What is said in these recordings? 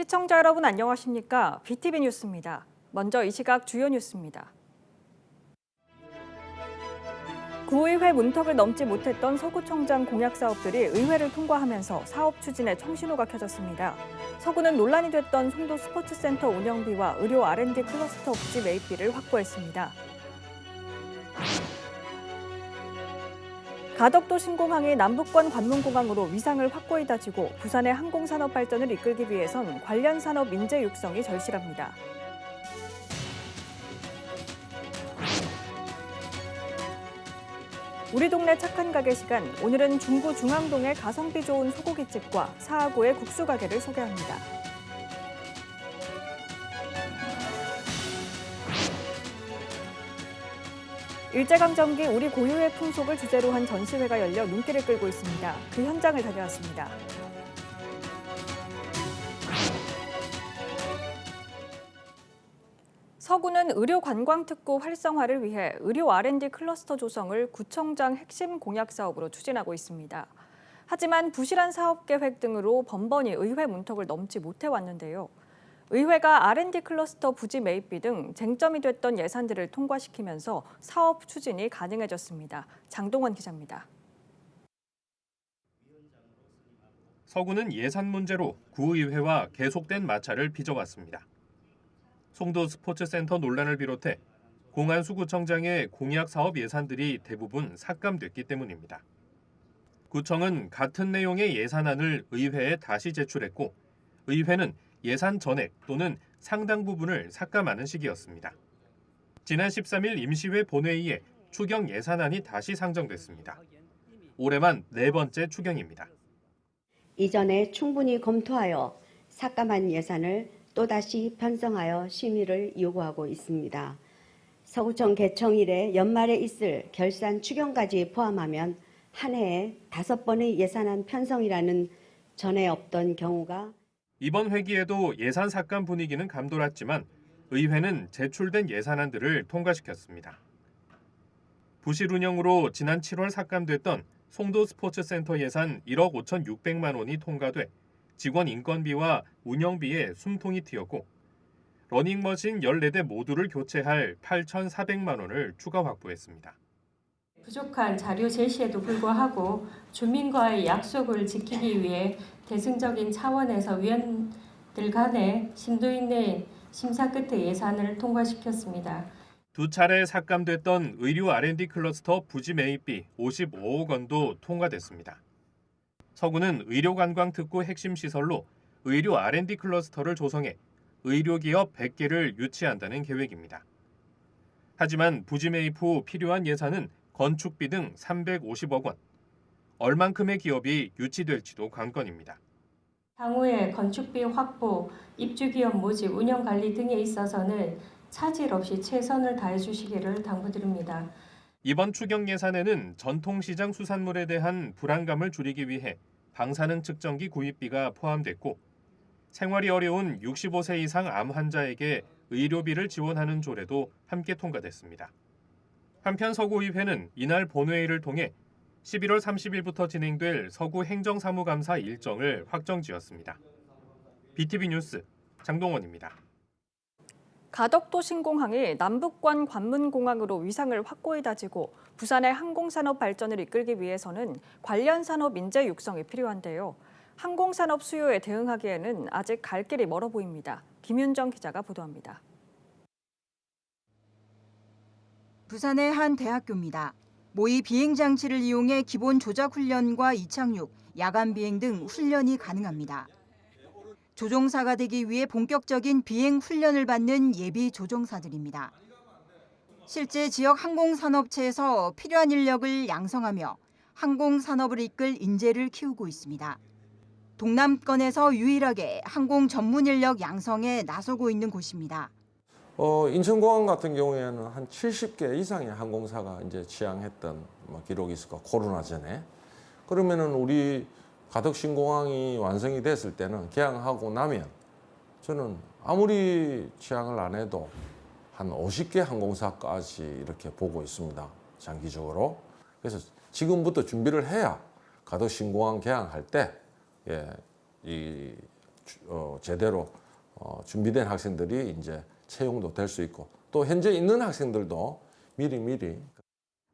시청자 여러분 안녕하십니까? BTV 뉴스입니다. 먼저 이 시각 주요 뉴스입니다. 구의회 문턱을 넘지 못했던 서구청장 공약 사업들이 의회를 통과하면서 사업 추진에 청신호가 켜졌습니다. 서구는 논란이 됐던 송도 스포츠센터 운영비와 의료 R&D 클러스터 부지 매입비를 확보했습니다. 가덕도 신공항이 남북권 관문공항으로 위상을 확고히 다지고 부산의 항공산업 발전을 이끌기 위해선 관련 산업 인재 육성이 절실합니다. 우리 동네 착한 가게 시간 오늘은 중구 중앙동의 가성비 좋은 소고기집과 사하구의 국수 가게를 소개합니다. 일제강점기 우리 고유의 풍속을 주제로 한 전시회가 열려 눈길을 끌고 있습니다. 그 현장을 다녀왔습니다. 서구는 의료 관광 특구 활성화를 위해 의료 R&D 클러스터 조성을 구청장 핵심 공약 사업으로 추진하고 있습니다. 하지만 부실한 사업 계획 등으로 번번이 의회 문턱을 넘지 못해 왔는데요. 의회가 R&D 클러스터 부지 매입비 등 쟁점이 됐던 예산들을 통과시키면서 사업 추진이 가능해졌습니다. 장동원 기자입니다. 서구는 예산 문제로 구의회와 계속된 마찰을 빚어왔습니다. 송도 스포츠센터 논란을 비롯해 공안수구청장의 공약 사업 예산들이 대부분 삭감됐기 때문입니다. 구청은 같은 내용의 예산안을 의회에 다시 제출했고 의회는 예산 전액 또는 상당 부분을 삭감하는 시기였습니다. 지난 13일 임시회 본회의에 추경 예산안이 다시 상정됐습니다. 올해만 네 번째 추경입니다. 이전에 충분히 검토하여 삭감한 예산을 또다시 편성하여 심의를 요구하고 있습니다. 서구청 개청 일에 연말에 있을 결산 추경까지 포함하면 한 해에 다섯 번의 예산안 편성이라는 전에 없던 경우가 이번 회기에도 예산 삭감 분위기는 감돌았지만 의회는 제출된 예산안들을 통과시켰습니다. 부실 운영으로 지난 7월 삭감됐던 송도 스포츠센터 예산 1억 5,600만 원이 통과돼 직원 인건비와 운영비에 숨통이 트였고 러닝머신 14대 모두를 교체할 8,400만 원을 추가 확보했습니다. 부족한 자료 제시에도 불구하고 주민과의 약속을 지키기 위해 대승적인 차원에서 위원들 간의 심도 있는 심사 끝에 예산을 통과시켰습니다. 두 차례 삭감됐던 의료 R&D 클러스터 부지 매입비 55억 원도 통과됐습니다. 서구는 의료관광 특구 핵심 시설로 의료 R&D 클러스터를 조성해 의료기업 100개를 유치한다는 계획입니다. 하지만 부지 매입 후 필요한 예산은 건축비 등 350억 원. 얼만큼의 기업이 유치될지도 관건입니다. 향후에 건축비 확보, 입주기업 모집, 운영관리 등에 있어서는 차질 없이 최선을 다해 주시기를 당부드립니다. 이번 추경 예산에는 전통시장 수산물에 대한 불안감을 줄이기 위해 방사능 측정기 구입비가 포함됐고 생활이 어려운 65세 이상 암 환자에게 의료비를 지원하는 조례도 함께 통과됐습니다. 한편 서구의회는 이날 본회의를 통해 11월 30일부터 진행될 서구 행정사무감사 일정을 확정지었습니다. BTV 뉴스 장동원입니다. 가덕도 신공항이 남북권 관문공항으로 위상을 확고히 다지고 부산의 항공산업 발전을 이끌기 위해서는 관련 산업 인재 육성이 필요한데요. 항공산업 수요에 대응하기에는 아직 갈 길이 멀어 보입니다. 김윤정 기자가 보도합니다. 부산의 한 대학교입니다. 모의 비행 장치를 이용해 기본 조작 훈련과 이착륙, 야간 비행 등 훈련이 가능합니다. 조종사가 되기 위해 본격적인 비행 훈련을 받는 예비 조종사들입니다. 실제 지역 항공산업체에서 필요한 인력을 양성하며 항공산업을 이끌 인재를 키우고 있습니다. 동남권에서 유일하게 항공 전문 인력 양성에 나서고 있는 곳입니다. 어, 인천공항 같은 경우에는 한 70개 이상의 항공사가 이제 취항했던 뭐 기록이 있을 거 코로나 전에. 그러면은 우리 가덕신공항이 완성이 됐을 때는 개항하고 나면 저는 아무리 취항을 안 해도 한 50개 항공사까지 이렇게 보고 있습니다. 장기적으로. 그래서 지금부터 준비를 해야 가덕신공항 개항할 때 예, 이 주- 어, 제대로 어, 준비된 학생들이 이제 채용도 될 수 있고 또 현재 있는 학생들도 미리 미리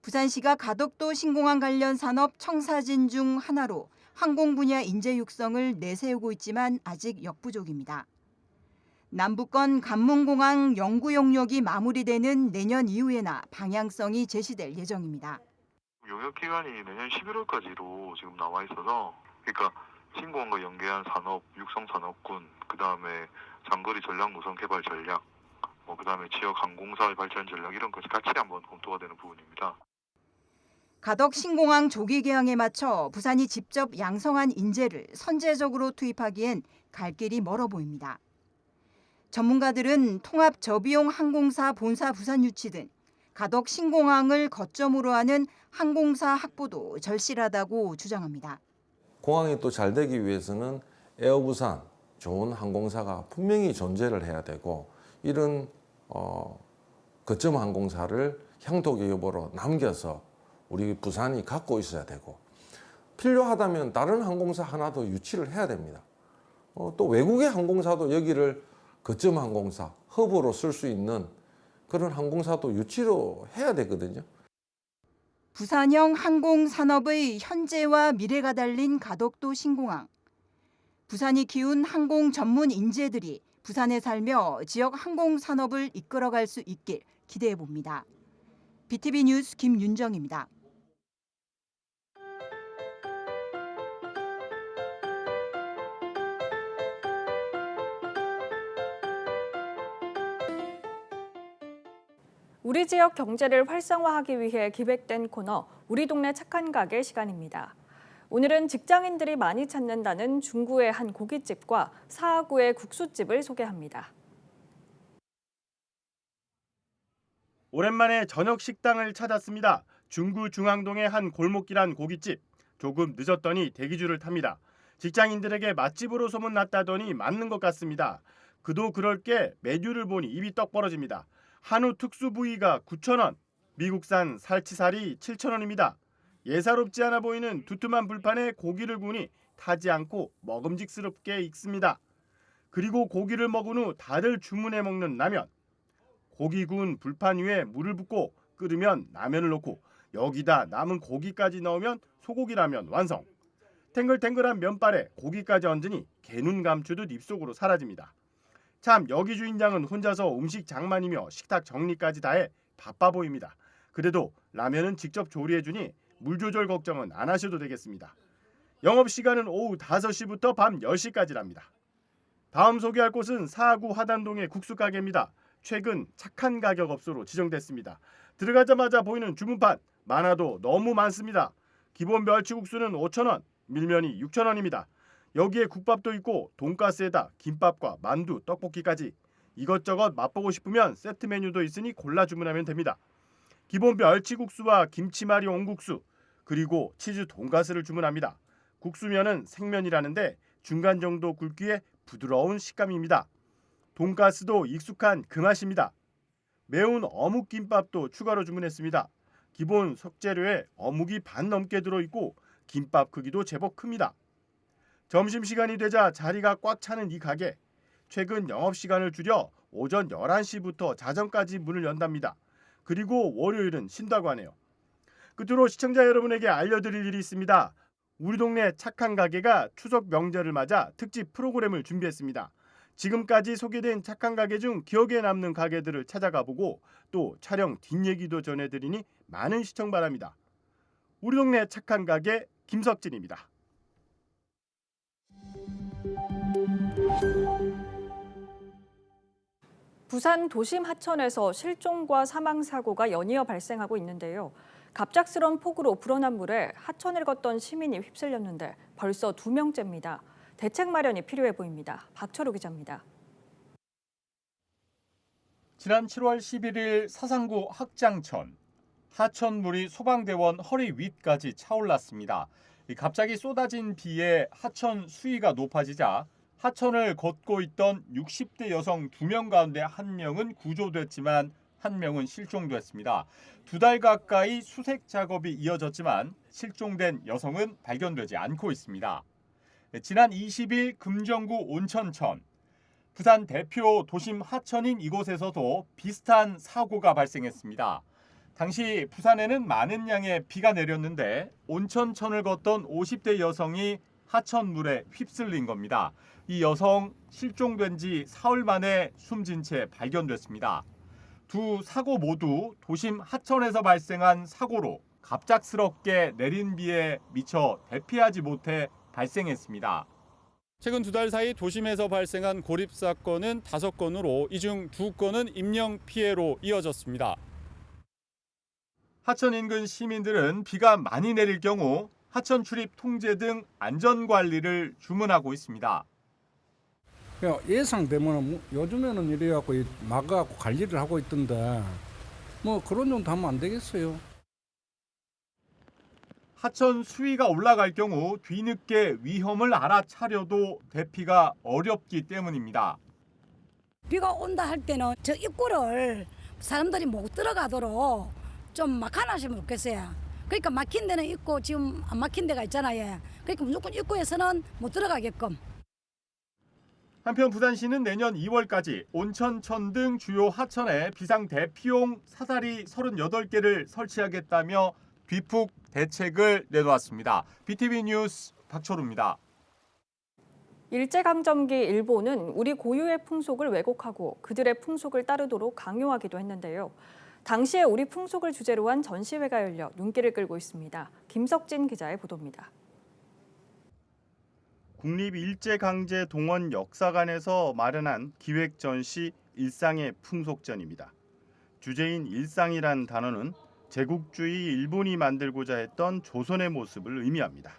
부산시가 가덕도 신공항 관련 산업 청사진 중 하나로 항공 분야 인재 육성을 내세우고 있지만 아직 역부족입니다. 남북권 간문공항 연구 용역이 마무리되는 내년 이후에나 방향성이 제시될 예정입니다. 용역 기간이 내년 11월까지로 지금 나와 있어서 그러니까 신공항과 연계한 산업, 육성 산업군, 그 다음에 장거리 전략 노선 개발 전략, 뭐 그다음에 지역 항공사의 발전 전략 이런 것이 같이 한번 검토가 되는 부분입니다. 가덕 신공항 조기 개항에 맞춰 부산이 직접 양성한 인재를 선제적으로 투입하기엔 갈 길이 멀어 보입니다. 전문가들은 통합 저비용 항공사 본사 부산 유치 등 가덕 신공항을 거점으로 하는 항공사 확보도 절실하다고 주장합니다. 공항이 또 잘 되기 위해서는 에어부산 좋은 항공사가 분명히 존재를 해야 되고 이런 어, 거점 항공사를 향도 기업으로 남겨서 우리 부산이 갖고 있어야 되고 필요하다면 다른 항공사 하나 더 유치를 해야 됩니다. 어, 또 외국의 항공사도 여기를 거점 항공사, 허브로 쓸 수 있는 그런 항공사도 유치로 해야 되거든요. 부산형 항공 산업의 현재와 미래가 달린 가덕도 신공항. 부산이 키운 항공 전문 인재들이 부산에 살며 지역 항공 산업을 이끌어갈 수 있길 기대해 봅니다. BTV 뉴스 김윤정입니다. 우리 지역 경제를 활성화하기 위해 기획된 코너 우리 동네 착한 가게 시간입니다. 오늘은 직장인들이 많이 찾는다는 중구의 한 고깃집과 사하구의 국수집을 소개합니다. 오랜만에 저녁 식당을 찾았습니다. 중구 중앙동의 한 골목길 한 고깃집. 조금 늦었더니 대기줄을 탑니다. 직장인들에게 맛집으로 소문났다더니 맞는 것 같습니다. 그도 그럴 게 메뉴를 보니 입이 떡 벌어집니다. 한우 특수 부위가 9,000원, 미국산 살치살이 7,000원입니다. 예사롭지 않아 보이는 두툼한 불판에 고기를 구우니 타지 않고 먹음직스럽게 익습니다. 그리고 고기를 먹은 후 다들 주문해 먹는 라면. 고기 구운 불판 위에 물을 붓고 끓으면 라면을 넣고 여기다 남은 고기까지 넣으면 소고기 라면 완성. 탱글탱글한 면발에 고기까지 얹으니 개눈 감추듯 입속으로 사라집니다. 참 여기 주인장은 혼자서 음식 장만이며 식탁 정리까지 다해 바빠 보입니다. 그래도 라면은 직접 조리해 주니 물 조절 걱정은 안 하셔도 되겠습니다. 영업 시간은 오후 5시부터 밤 10시까지랍니다. 다음 소개할 곳은 사하구 화단동의 국수 가게입니다. 최근 착한 가격 업소로 지정됐습니다. 들어가자마자 보이는 주문판 많아도 너무 많습니다. 기본 멸치국수는 5,000원, 밀면이 6,000원입니다. 여기에 국밥도 있고 돈가스에다 김밥과 만두, 떡볶이까지 이것저것 맛보고 싶으면 세트 메뉴도 있으니 골라 주문하면 됩니다. 기본 멸치국수와 김치말이 온국수 그리고 치즈 돈가스를 주문합니다. 국수면은 생면이라는데 중간 정도 굵기에 부드러운 식감입니다. 돈가스도 익숙한 그 맛입니다. 매운 어묵 김밥도 추가로 주문했습니다. 기본 석재료에 어묵이 반 넘게 들어있고 김밥 크기도 제법 큽니다. 점심시간이 되자 자리가 꽉 차는 이 가게. 최근 영업시간을 줄여 오전 11시부터 자정까지 문을 연답니다. 그리고 월요일은 쉰다고 하네요. 끝으로 시청자 여러분에게 알려드릴 일이 있습니다. 우리 동네 착한 가게가 추석 명절을 맞아 특집 프로그램을 준비했습니다. 지금까지 소개된 착한 가게 중 기억에 남는 가게들을 찾아가 보고 또 촬영 뒷얘기도 전해드리니 많은 시청 바랍니다. 우리 동네 착한 가게 김석진입니다. 부산 도심 하천에서 실종과 사망 사고가 연이어 발생하고 있는데요. 갑작스런 폭우로 불어난 물에 하천을 걷던 시민이 휩쓸렸는데 벌써 두 명째입니다. 대책 마련이 필요해 보입니다. 박철우 기자입니다. 지난 7월 11일 사상구 학장천 하천물이 소방대원 허리 윗까지 차올랐습니다. 이 갑자기 쏟아진 비에 하천 수위가 높아지자 하천을 걷고 있던 60대 여성 2명 가운데 한 명은 구조됐지만 한 명은 실종됐습니다. 두 달 가까이 수색 작업이 이어졌지만 실종된 여성은 발견되지 않고 있습니다. 지난 20일 금정구 온천천, 부산 대표 도심 하천인 이곳에서도 비슷한 사고가 발생했습니다. 당시 부산에는 많은 양의 비가 내렸는데 온천천을 걷던 50대 여성이 하천물에 휩쓸린 겁니다. 이 여성 실종된 지 사흘 만에 숨진 채 발견됐습니다. 두 사고 모두 도심 하천에서 발생한 사고로 갑작스럽게 내린 비에 미처 대피하지 못해 발생했습니다. 최근 두 달 사이 도심에서 발생한 고립 사건은 다섯 건으로 이 중 두 건은 인명 피해로 이어졌습니다. 하천 인근 시민들은 비가 많이 내릴 경우 하천 출입 통제 등 안전 관리를 주문하고 있습니다. 야, 예상되면 뭐 요즘에는 이래갖고 이 막아갖고 관리를 하고 있던데 뭐 그런 정도 하면 안 되겠어요. 하천 수위가 올라갈 경우 뒤늦게 위험을 알아차려도 대피가 어렵기 때문입니다. 비가 온다 할 때는 저 입구를 사람들이 못 들어가도록 좀 막아놨으면 좋겠어요. 그러니까 막힌 데는 있고 지금 안 막힌 데가 있잖아요. 그러니까 무조건 입구에서는 못 들어가게끔. 한편 부산시는 내년 2월까지 온천 천 등 주요 하천에 비상 대피용 사다리 38개를 설치하겠다며 뒤푹 대책을 내놓았습니다. BTV 뉴스 박철우입니다. 일제강점기 일본은 우리 고유의 풍속을 왜곡하고 그들의 풍속을 따르도록 강요하기도 했는데요. 당시에 우리 풍속을 주제로 한 전시회가 열려 눈길을 끌고 있습니다. 김석진 기자의 보도입니다. 국립 일제강제 동원 역사관에서 마련한 기획 전시 일상의 풍속전입니다. 주제인 일상이란 단어는 제국주의 일본이 만들고자 했던 조선의 모습을 의미합니다.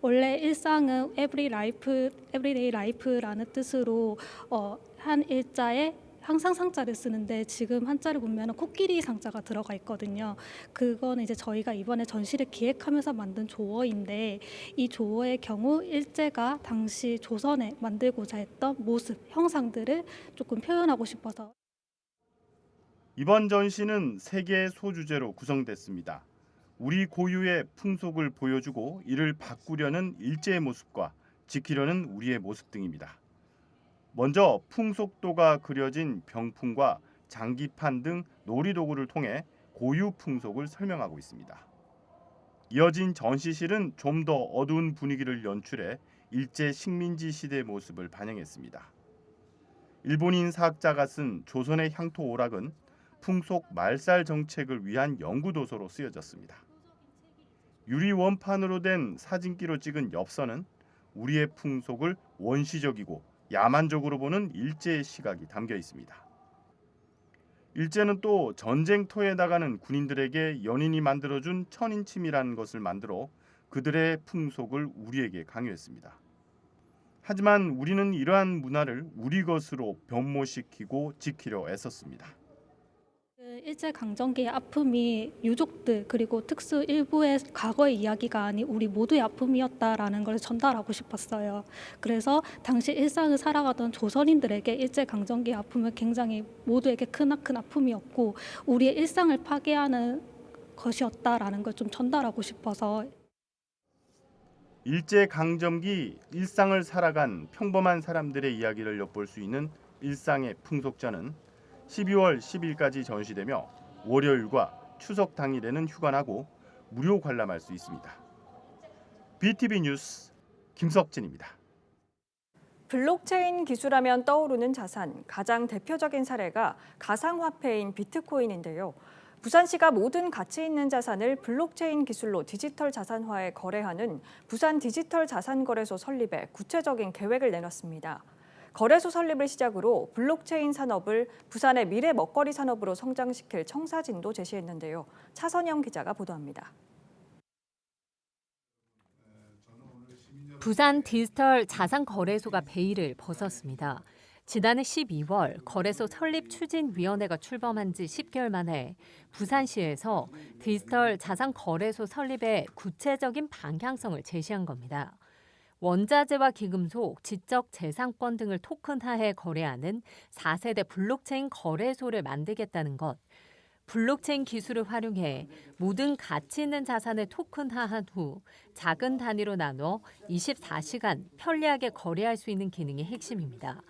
원래 일상은 every life, everyday life라는 뜻으로 어, 한 일자에 항상 상자를 쓰는데 지금 한자를 보면 코끼리 상자가 들어가 있거든요. 그거는 이제 저희가 이번에 전시를 기획하면서 만든 조어인데 이 조어의 경우 일제가 당시 조선에 만들고자 했던 모습, 형상들을 조금 표현하고 싶어서 이번 전시는 세 개의 소주제로 구성됐습니다. 우리 고유의 풍속을 보여주고 이를 바꾸려는 일제의 모습과 지키려는 우리의 모습 등입니다. 먼저 풍속도가 그려진 병풍과 장기판 등 놀이도구를 통해 고유 풍속을 설명하고 있습니다. 이어진 전시실은 좀 더 어두운 분위기를 연출해 일제 식민지 시대 모습을 반영했습니다. 일본인 사학자가 쓴 조선의 향토 오락은 풍속 말살 정책을 위한 연구 도서로 쓰여졌습니다. 유리 원판으로 된 사진기로 찍은 엽서는 우리의 풍속을 원시적이고 야만적으로 보는 일제의 시각이 담겨 있습니다. 일제는 또 전쟁터에 나가는 군인들에게 연인이 만들어준 천인침이라는 것을 만들어 그들의 풍속을 우리에게 강요했습니다. 하지만 우리는 이러한 문화를 우리 것으로 변모시키고 지키려 애썼습니다. 그 일제 강점기의 아픔이 유족들 그리고 특수 일부의 과거의 이야기가 아닌 우리 모두의 아픔이었다라는 걸 전달하고 싶었어요. 그래서 당시 일상을 살아가던 조선인들에게 일제 강점기의 아픔은 굉장히 모두에게 크나큰 아픔이었고 우리의 일상을 파괴하는 것이었다라는 걸 좀 전달하고 싶어서 일제 강점기 일상을 살아간 평범한 사람들의 이야기를 엿볼 수 있는 일상의 풍속전은 12월 10일까지 전시되며 월요일과 추석 당일에는 휴관하고 무료 관람할 수 있습니다. BTV 뉴스 김석진입니다. 블록체인 기술하면 떠오르는 자산, 가장 대표적인 사례가 가상화폐인 비트코인인데요. 부산시가 모든 가치 있는 자산을 블록체인 기술로 디지털 자산화에 거래하는 부산 디지털 자산거래소 설립에 구체적인 계획을 내놨습니다. 거래소 설립을 시작으로 블록체인 산업을 부산의 미래 먹거리 산업으로 성장시킬 청사진도 제시했는데요. 차선영 기자가 보도합니다. 부산 디지털 자산거래소가 베일을 벗었습니다. 지난해 12월 거래소 설립 추진위원회가 출범한 지 10개월 만에 부산시에서 디지털 자산거래소 설립의 구체적인 방향성을 제시한 겁니다. 원자재와 기금속, 지적 재산권 등을 토큰화해 거래하는 4세대 블록체인 거래소를 만들겠다는 것. 블록체인 기술을 활용해 모든 가치 있는 자산을 토큰화한 후 작은 단위로 나눠 24시간 편리하게 거래할 수 있는 기능이 핵심입니다.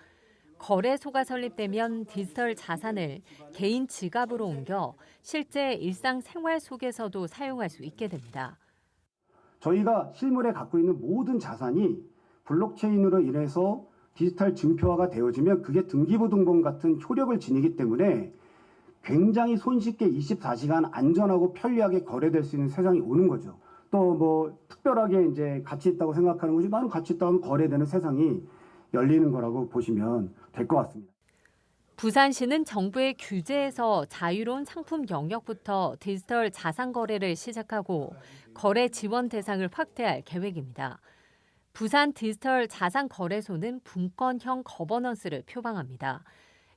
거래소가 설립되면 디지털 자산을 개인 지갑으로 옮겨 실제 일상 생활 속에서도 사용할 수 있게 됩니다. 저희가 실물에 갖고 있는 모든 자산이 블록체인으로 인해서 디지털 증표화가 되어지면 그게 등기부등본 같은 효력을 지니기 때문에 굉장히 손쉽게 24시간 안전하고 편리하게 거래될 수 있는 세상이 오는 거죠. 또 뭐 특별하게 이제 가치 있다고 생각하는 것이 나는 가치 있다고 하면 거래되는 세상이 열리는 거라고 보시면 될 것 같습니다. 부산시는 정부의 규제에서 자유로운 상품 영역부터 디지털 자산 거래를 시작하고 거래 지원 대상을 확대할 계획입니다. 부산 디지털 자산 거래소는 분권형 거버넌스를 표방합니다.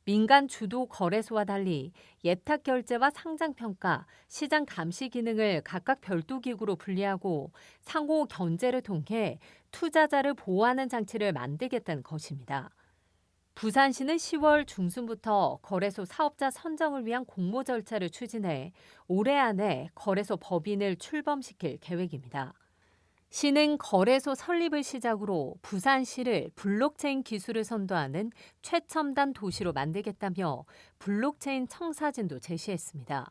민간 주도 거래소와 달리 예탁 결제와 상장 평가, 시장 감시 기능을 각각 별도 기구로 분리하고 상호 견제를 통해 투자자를 보호하는 장치를 만들겠다는 것입니다. 부산시는 10월 중순부터 거래소 사업자 선정을 위한 공모 절차를 추진해 올해 안에 거래소 법인을 출범시킬 계획입니다. 시는 거래소 설립을 시작으로 부산시를 블록체인 기술을 선도하는 최첨단 도시로 만들겠다며 블록체인 청사진도 제시했습니다.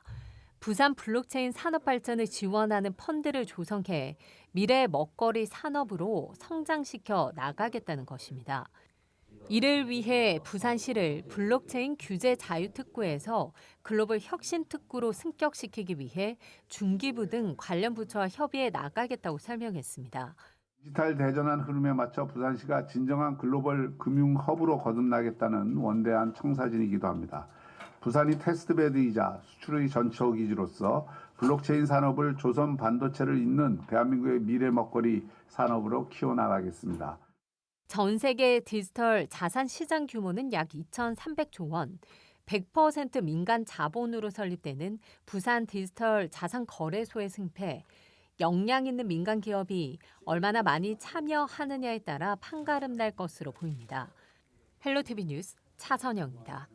부산 블록체인 산업 발전을 지원하는 펀드를 조성해 미래 먹거리 산업으로 성장시켜 나가겠다는 것입니다. 이를 위해 부산시를 블록체인 규제 자유특구에서 글로벌 혁신특구로 승격시키기 위해 중기부 등 관련 부처와 협의해 나가겠다고 설명했습니다. 디지털 대전환 흐름에 맞춰 부산시가 진정한 글로벌 금융 허브로 거듭나겠다는 원대한 청사진이기도 합니다. 부산이 테스트베드이자 수출의 전초 기지로서 블록체인 산업을 조선 반도체를 잇는 대한민국의 미래 먹거리 산업으로 키워나가겠습니다. 전 세계 디지털 자산 시장 규모는 약 2,300조 원, 100% 민간 자본으로 설립되는 부산 디지털 자산 거래소의 승패, 역량 있는 민간 기업이 얼마나 많이 참여하느냐에 따라 판가름 날 것으로 보입니다. 헬로티비 뉴스 차선영입니다.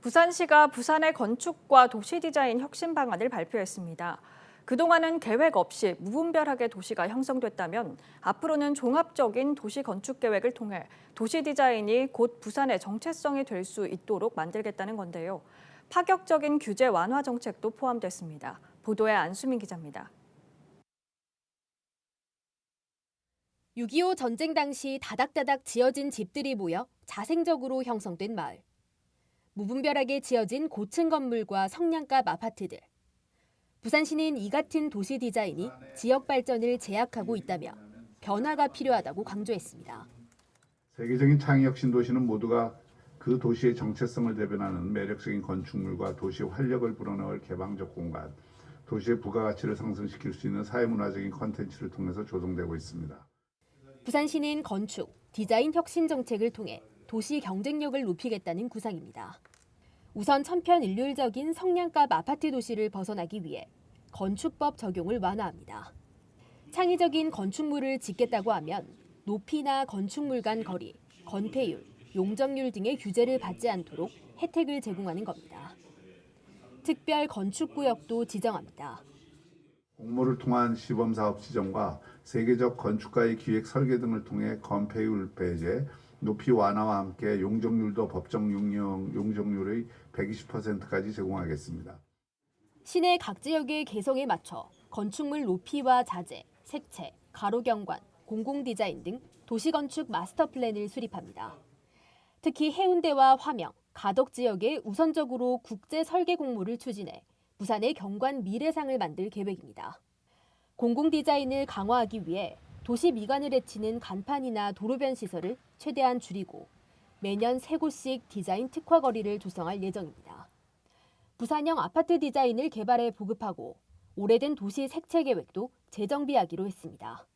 부산시가 부산의 건축과 도시 디자인 혁신 방안을 발표했습니다. 그동안은 계획 없이 무분별하게 도시가 형성됐다면 앞으로는 종합적인 도시 건축 계획을 통해 도시 디자인이 곧 부산의 정체성이 될 수 있도록 만들겠다는 건데요. 파격적인 규제 완화 정책도 포함됐습니다. 보도에 안수민 기자입니다. 6.25 전쟁 당시 다닥다닥 지어진 집들이 모여 자생적으로 형성된 마을. 무분별하게 지어진 고층 건물과 성냥갑 아파트들. 부산시는 이 같은 도시 디자인이 지역 발전을 제약하고 있다며 변화가 필요하다고 강조했습니다. 세계적인 창의혁 신도시는 모두가 그 도시의 정체성을 대변하는 매력적인 건축물과 도시의 활력을 불어넣을 개방적 공간, 도시의 부가가치를 상승시킬 수 있는 사회문화적인 컨텐츠를 통해서 조성되고 있습니다. 부산시는 건축, 디자인 혁신 정책을 통해 도시 경쟁력을 높이겠다는 구상입니다. 우선 천편일률적인 성냥갑 아파트 도시를 벗어나기 위해 건축법 적용을 완화합니다. 창의적인 건축물을 짓겠다고 하면 높이나 건축물 간 거리, 건폐율, 용적률 등의 규제를 받지 않도록 혜택을 제공하는 겁니다. 특별 건축구역도 지정합니다. 공모를 통한 시범 사업 지정과 세계적 건축가의 기획 설계 등을 통해 건폐율 배제, 높이 완화와 함께 용적률도 법정 용역 용적률의 120%까지 제공하겠습니다. 시내 각 지역의 개성에 맞춰 건축물 높이와 자재, 색채, 가로 경관, 공공 디자인 등 도시 건축 마스터 플랜을 수립합니다. 특히 해운대와 화명, 가덕 지역에 우선적으로 국제 설계 공모를 추진해 부산의 경관 미래상을 만들 계획입니다. 공공 디자인을 강화하기 위해 도시 미관을 해치는 간판이나 도로변 시설을 최대한 줄이고 매년 세 곳씩 디자인 특화 거리를 조성할 예정입니다. 부산형 아파트 디자인을 개발해 보급하고 오래된 도시 색채 계획도 재정비하기로 했습니다.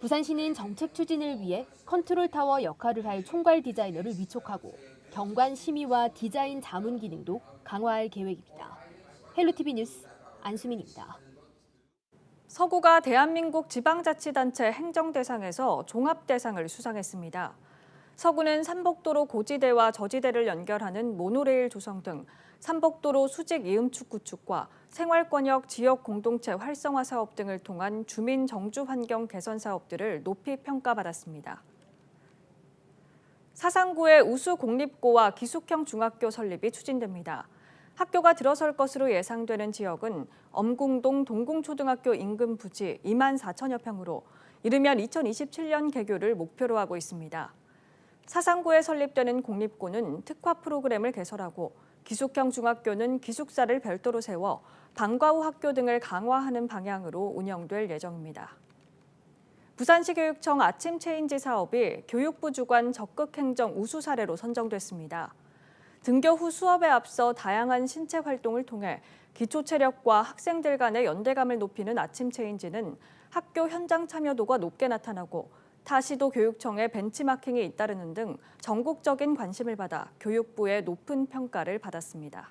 부산시는 정책 추진을 위해 컨트롤 타워 역할을 할 총괄 디자이너를 위촉하고 경관 심의와 디자인 자문 기능도 강화할 계획입니다. 헬로티비 뉴스 안수민입니다. 서구가 대한민국 지방자치단체 행정대상에서 종합대상을 수상했습니다. 서구는 삼복도로 고지대와 저지대를 연결하는 모노레일 조성 등 삼복도로 수직 이음축 구축과 생활권역 지역 공동체 활성화 사업 등을 통한 주민 정주 환경 개선 사업들을 높이 평가받았습니다. 사상구의 우수 공립고와 기숙형 중학교 설립이 추진됩니다. 학교가 들어설 것으로 예상되는 지역은 엄궁동 동궁초등학교 인근 부지 2만 4천여 평으로 이르면 2027년 개교를 목표로 하고 있습니다. 사상구에 설립되는 공립고는 특화 프로그램을 개설하고 기숙형 중학교는 기숙사를 별도로 세워 방과 후 학교 등을 강화하는 방향으로 운영될 예정입니다. 부산시 교육청 아침 체인지 사업이 교육부 주관 적극 행정 우수 사례로 선정됐습니다. 등교 후 수업에 앞서 다양한 신체 활동을 통해 기초 체력과 학생들 간의 연대감을 높이는 아침 체인지는 학교 현장 참여도가 높게 나타나고 타시도 교육청의 벤치마킹이 잇따르는 등 전국적인 관심을 받아 교육부의 높은 평가를 받았습니다.